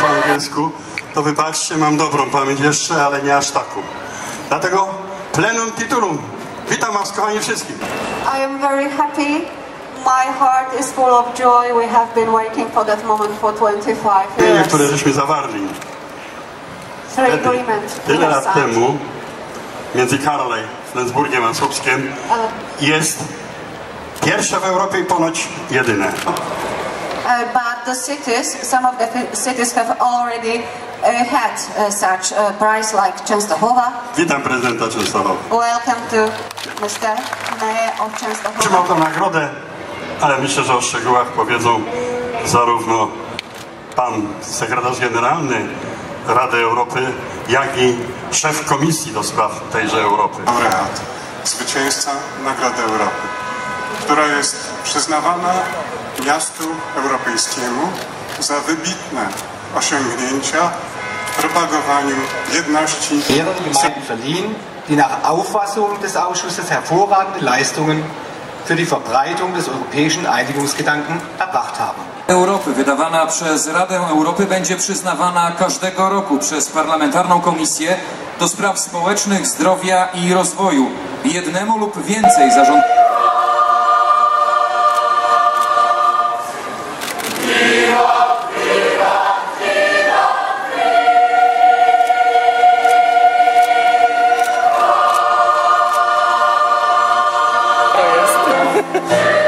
angielsku, to wybaczcie, mam dobrą pamięć jeszcze, ale nie aż taką. Dlatego plenum titulum. Witam was kochani wszystkich. I am very happy. My heart is full of joy. We have been waiting for that moment for 25 Pieniądze, które years. żeśmy zawarli agreement tyle lat temu między Karolej, Flensburgiem a Słupskiem jest pierwsze w Europie i ponoć jedyne. Uh, but the cities, some of the cities have already uh, had uh, such a price like Częstochowa. Witam prezydenta Częstochowy. Welcome to Mr. Mayor of Częstochowa. Otrzymał tę nagrodę, ale myślę, że o szczegółach powiedzą zarówno pan sekretarz generalny Rady Europy, jak i szef komisji do spraw tejże Europy. laureat, zwycięzca Nagrody Europy, która jest przyznawana miastu europejskiemu za wybitne osiągnięcia w propagowaniu jedności Gemeinden verliehen, die nach Auffassung des Ausschusses hervorragende Leistungen für die Verbreitung des europäischen Einigungsgedanken erbracht haben. Europy wydawana przez Radę Europy będzie przyznawana każdego roku przez Parlamentarną Komisję do Spraw Społecznych, Zdrowia i Rozwoju jednemu lub więcej zarządów. Yeah.